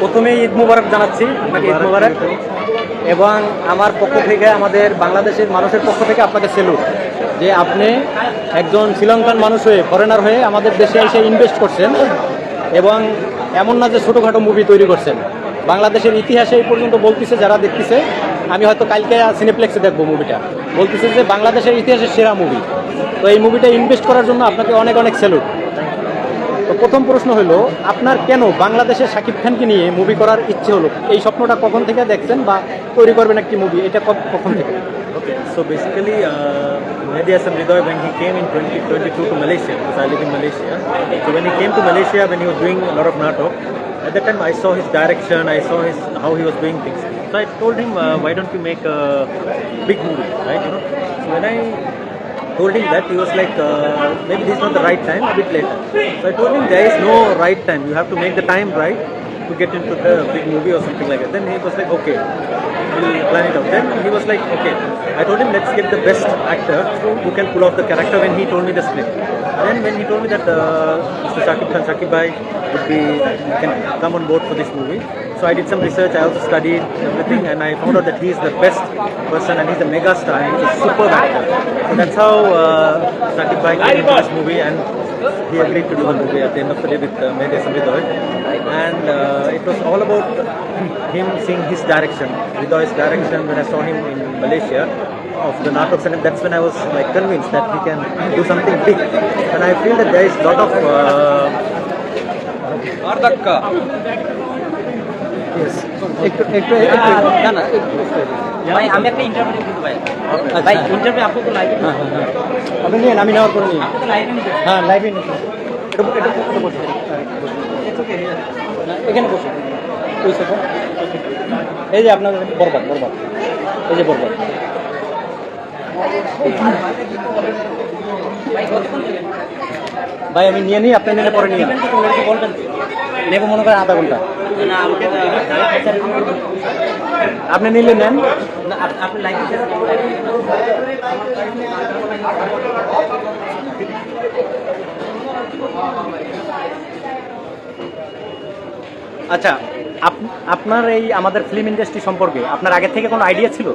প্রথমেই ঈদ মুবারক জানাচ্ছি, আপনাকে ঈদ মুবারক। এবং আমার পক্ষ থেকে, আমাদের বাংলাদেশের মানুষের পক্ষ থেকে আপনাকে সেলুট। যে আপনি একজন শ্রীলঙ্কান মানুষ হয়ে ফরেনার হয়ে আমাদের দেশে এসে ইনভেস্ট করছেন এবং এমন না যে ছোটোখাটো মুভি তৈরি করছেন। বাংলাদেশের ইতিহাসে এই পর্যন্ত বলতেছে, যারা দেখতেছে, আমি হয়তো কালকে সিনেপ্লেক্সে দেখব মুভিটা বলতেছে যে বাংলাদেশের ইতিহাসের সেরা মুভি তো এই মুভিটা ইনভেস্ট করার জন্য আপনাকে অনেক অনেক স্যালুট তো প্রথম প্রশ্ন হলো আপনার কেন বাংলাদেশে শাকিব খানকে নিয়ে মুভি করার ইচ্ছে হলো এই স্বপ্নটা কখন থেকে দেখছেন বা তৈরি করবেন একটি মুভি এটা কখন থেকে Okay, so basically, uh, Mehdi Hassan Ridoy, when he came in 2022 to Malaysia, because I live in Malaysia, so when he came to Malaysia, when he was doing a lot of NATO, at that time I saw his direction, I saw his how he was doing things. So I told him, uh, why don't you make a big movie, right? You know. So when I told him that, he was like, uh, maybe this is not the right time, a bit later. So I told him there is no right time. You have to make the time right to get into the big movie or something like that. Then he was like, okay, we'll plan it out. Then he was like, okay. I told him, let's get the best actor who can pull off the character when he told me the script. Then when he told me that uh, Mr. Shakib Khan Shakib Bhai would be can come on board for this movie. So I did some research. I also studied everything, and I found out that he is the best person, and he's a mega star, and he's a superb actor. So that's how uh, Shakib Bhai came into this movie, and he agreed to do the movie at the end of the day with uh, Mehdi Hassan Ridoy. And uh, it was all about him seeing his direction, Ridoy's direction. When I saw him in Malaysia of the Natok and that's when I was like convinced that he can do something big. And I feel that there is a lot of uh, একটু একটু না না ভাই আমি একটা interview দিব ভাই। ভাই ইন্টারভিউ আপনি তো লাইভে হ্যাঁ হ্যাঁ হ্যাঁ। আপনি নিন আমি নেওয়ার পরে নিন লাইভে হ্যাঁ লাইভে নিন এটা এটা বসে এখানে বসে ওই সোফা এই যে আপনার বরবাদ বরবাদ। এই যে বরবাদ। ভাই আমি নিয়ে নিই আপনি নিলে পরে নিয়ে। বলবেন নেব মনে করেন আধা ঘণ্টা আপনি নিলে নেন আচ্ছা আপ- আপনার এই আমাদের ফিল্ম ইন্ডাস্ট্রি সম্পর্কে আপনার আগে থেকে কোনো আইডিয়া ছিল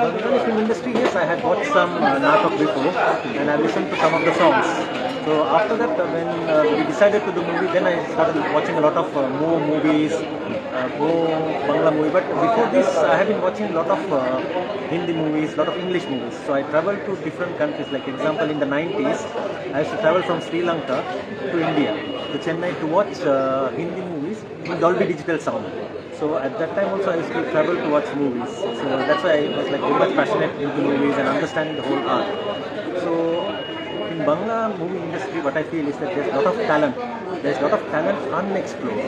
Bengali film industry. Yes, I had watched some uh, Natok before, and I listened to some of. So after that, uh, when uh, we decided to do movie, then I started watching a lot of uh, more movies, uh, Bangla movie. But before this, I have been watching a lot of uh, Hindi movies, lot of English movies. So I traveled to different countries. Like example, in the 90s, I used to travel from Sri Lanka to India, to Chennai, to watch uh, Hindi movies in Dolby Digital sound. So at that time also I used to travel to watch movies. So that's why I was like very much passionate into movies and understanding the whole art. So in Bangla movie industry, what I feel is that there's a lot of talent. There's a lot of talent unexplored,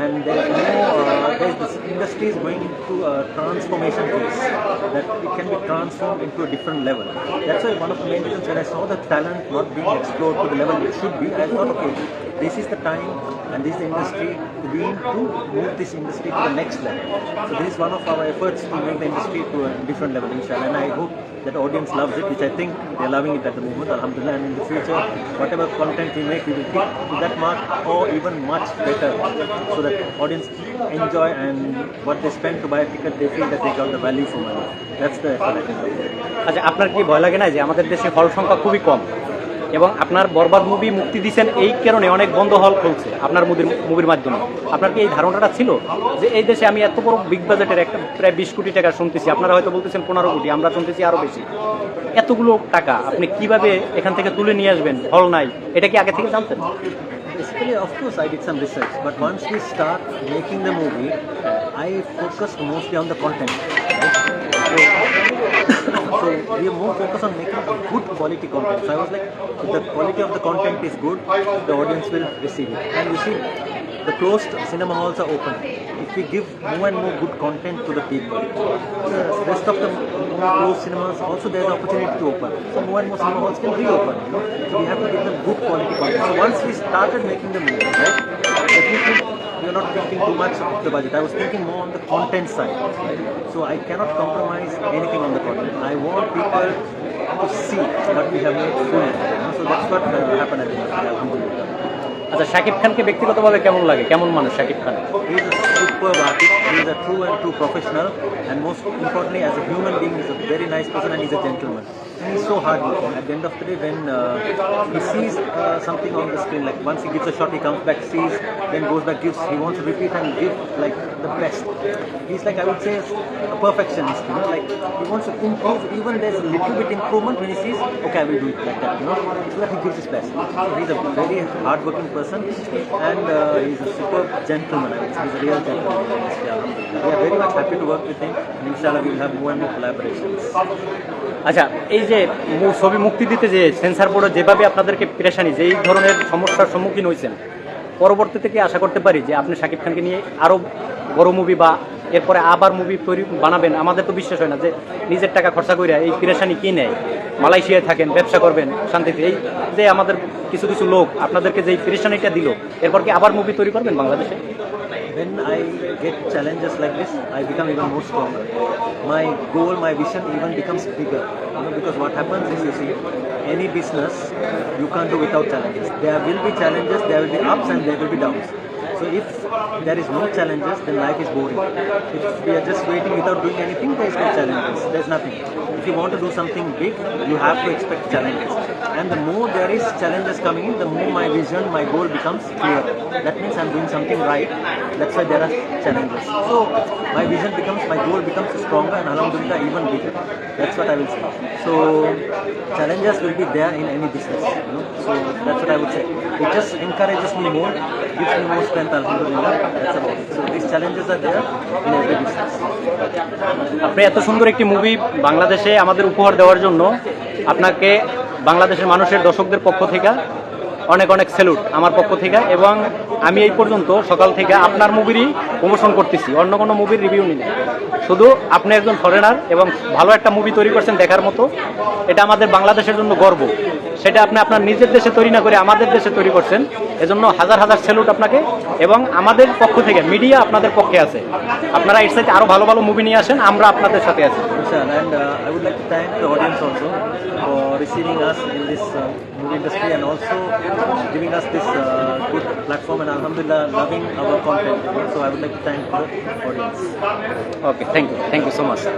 and there's no. Uh, there's this industry is going into a transformation phase that it can be transformed into a different level. That's why one of the main reasons when I saw the talent not being explored to the level it should be, I thought, okay, this is the time and this is the industry to be in to move this industry to the next level. So this is one of our efforts to make the industry to a different level, inshallah. And I hope that the audience loves it, which I think they're loving it at the moment, alhamdulillah. And in the future, whatever content we make, we will keep to that mark or even much better, so that audience enjoy and what they spend to buy a ticket, they feel that they got the value for money. That's the effort I think. আচ্ছা আপনার কি ভয় লাগে না যে আমাদের দেশে হল সংখ্যা খুবই কম এবং আপনার বরবাদ মুভি মুক্তি দিয়েছেন এই কারণে অনেক বন্ধ হল খুলছে আপনার মুভির মুভির মাধ্যমে। আপনার কি এই ধারণাটা ছিল যে এই দেশে আমি এত বড় বিগ বাজেটের একটা প্রায় বিশ কোটি টাকা শুনতেছি? আপনারা হয়তো বলতেছেন পনেরো কোটি আমরা শুনতেছি আরও বেশি। এতগুলো টাকা আপনি কীভাবে এখান থেকে তুলে নিয়ে আসবেন? হল নাই। এটা কি আগে থেকে জানতেন? Basically, of course, I did some research, but once we start making the movie, I focused mostly on the content. So, so we are more focused on making good quality content. So I was like, if the quality of the content is good, the audience will receive it. And you see, the closed cinema halls are open. If we give more and more good content to the people, the rest of the closed cinemas also there's an opportunity to open. So more and more cinema halls can reopen. You know, so we have to give them good quality content. So once we started making the movie, right, definitely we are not thinking too much of the budget. I was thinking more on the content side. So I cannot compromise anything on the content. I want people to see that we have made full. You know, so that's what uh, happened at the end. Alhamdulillah. আচ্ছা শাকিব খানকে ব্যক্তিগতভাবে কেমন লাগে কেমন মানুষ Shakib Khan superb artist. He is a true and true professional, and most importantly, as a human being, he's a very nice person and he's a gentleman. And he's so hardworking. At the end of the day, when uh, he sees uh, something on the screen, like once he gives a shot, he comes back, sees, then goes back, gives. He wants to repeat and give like the best. He's like I would say a perfectionist. You know, like he wants to improve. Even there's a little bit improvement when he sees, okay, I will do it like that. You know, so that he gives his best. So he's a very hardworking person, and uh, he's a superb gentleman. I say he's a real gentleman. আচ্ছা এই যে ছবি মুক্তি দিতে যে sensor বোর্ডে যেভাবে আপনাদেরকে প্রেশানি যে এই ধরনের সমস্যার সম্মুখীন হয়েছেন পরবর্তী থেকে আশা করতে পারি যে আপনি শাকিব খানকে নিয়ে আরও বড় মুভি বা এরপরে আবার মুভি তৈরি বানাবেন? আমাদের তো বিশ্বাস হয় না যে নিজের টাকা খরচা করে এই প্রেশানি কি নেয়? মালয়েশিয়ায় থাকেন, ব্যবসা করবেন, শান্তিতে। এই যে আমাদের কিছু কিছু লোক, আপনাদেরকে যে প্রেশানিটা দিল, এরপর কি আবার মুভি তৈরি করবেন বাংলাদেশে? When I get challenges like this, I become even more stronger. My goal, my vision even becomes bigger. You know, because what happens is, you see, any business you can't do without challenges. There will be challenges, there will be ups and there will be downs. So if there is no challenges, then life is boring. If we are just waiting without doing anything, there is no challenges. There is nothing. If you want to do something big, you have to expect challenges. And the more there is challenges coming in, the more my vision, my goal becomes clear. That means I'm doing something right. That's why there are challenges. So my vision becomes, my goal becomes stronger and alhamdulillah even bigger. That's what I will say. So challenges will be there in any business. You know? So that's what I would say. It just encourages me more, gives me more strength, alhamdulillah. That's about it. So these challenges are there in every business. আপনি এত সুন্দর একটি movie বাংলাদেশে আমাদের উপহার দেওয়ার জন্য আপনাকে বাংলাদেশের মানুষের দর্শকদের পক্ষ থেকে অনেক অনেক স্যালুট আমার পক্ষ থেকে এবং আমি এই পর্যন্ত সকাল থেকে আপনার মুভিরই প্রমোশন করতেছি অন্য কোনো মুভির রিভিউ নিই না। শুধু আপনি একজন ফরেনার এবং ভালো একটা মুভি তৈরি করছেন দেখার মতো এটা আমাদের বাংলাদেশের জন্য গর্ব সেটা আপনি আপনার নিজের দেশে তৈরি না করে আমাদের দেশে তৈরি করছেন এজন্য হাজার হাজার স্যালুট আপনাকে এবং আমাদের পক্ষ থেকে মিডিয়া আপনাদের পক্ষে আছে আপনারা এর সাথে আরও ভালো ভালো মুভি নিয়ে আসেন আমরা আপনাদের সাথে আছি. And uh, receiving us in this uh, movie industry and also giving us this uh, good platform and alhamdulillah loving our content. So I would like audience. Okay, thank you. Thank you so much.